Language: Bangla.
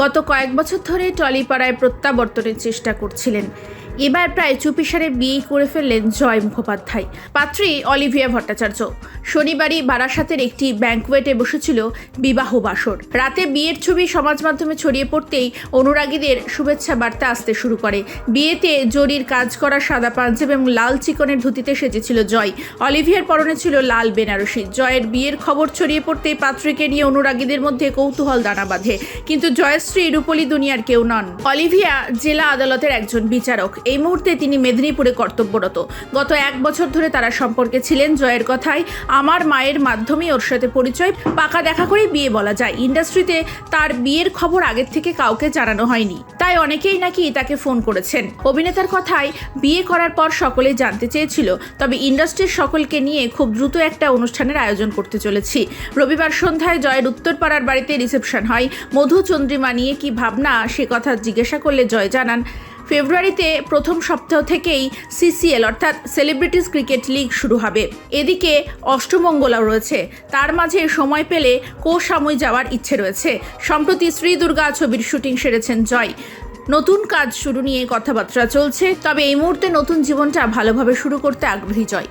গত কয়েক বছর ধরে টলিপাড়ায় প্রত্যাবর্তনের চেষ্টা করছিলেন। এবার প্রায় চুপিসারে বিয়ে করে ফেললেন জয় মুখোপাধ্যায়। পাত্রী অলিভিয়া ভট্টাচার্য। শনিবারই বারাসাতের একটি ব্যাঙ্কওয়েটে বসেছিল বিবাহ বাসর। রাতে বিয়ের ছবি সমাজ মাধ্যমে ছড়িয়ে পড়তেই অনুরাগীদের শুভেচ্ছা বার্তা আসতে শুরু করে। বিয়েতে জরির কাজ করা সাদা পাঞ্জাব এবং লাল চিকনের ধুতিতে সেজেছিল জয়। অলিভিয়ার পরনে ছিল লাল বেনারসি। জয়ের বিয়ের খবর ছড়িয়ে পড়তেই পাত্রীকে নিয়ে অনুরাগীদের মধ্যে কৌতূহল দানা বাঁধে। কিন্তু জয়শ্রী রূপলী দুনিয়ার কেউ নন। অলিভিয়া জেলা আদালতের একজন বিচারক। এই মুহূর্তে তিনি মেদিনীপুরে কর্তব্যরত। গত এক বছর ধরে তারা সম্পর্কে ছিলেন জয়ের কথায় আমার মায়ের মাধ্যমেই ওর সাথে পরিচয়। পাকা দেখা করেই বিয়ে বলা যায়। ইন্ডাস্ট্রিতে তার বিয়ের খবর আগের থেকে কাউকে জানানো হয়নি। তাই অনেকেই নাকি তাকে ফোন করেছেন। অভিনেতার কথায় বিয়ে করার পর সকলেই জানতে চেয়েছিল। তবে ইন্ডাস্ট্রির সকলকে নিয়ে খুব দ্রুত একটা অনুষ্ঠানের আয়োজন করতে চলেছি। রবিবার সন্ধ্যায় জয়ের উত্তরপাড়ার বাড়িতে রিসেপশন হয়। মধু চন্দ্রিমা নিয়ে কি ভাবনা, সে কথা জিজ্ঞাসা করলে জয় জানান ফেব্রুয়ারিতে প্রথম সপ্তাহ থেকেই সিসিএল, অর্থাৎ সেলিব্রিটিস ক্রিকেট লিগ শুরু হবে। এদিকে অষ্টমঙ্গলাও রয়েছে। তার মাঝে সময় পেলে কোসাময় যাওয়ার ইচ্ছে রয়েছে। সম্প্রতি শ্রী দুর্গা ছবির শুটিং সেরেছেন জয়। নতুন কাজ শুরু নিয়ে কথাবার্তা চলছে, তবে এই মুহূর্তে নতুন জীবনটা ভালোভাবে শুরু করতে আগ্রহী জয়।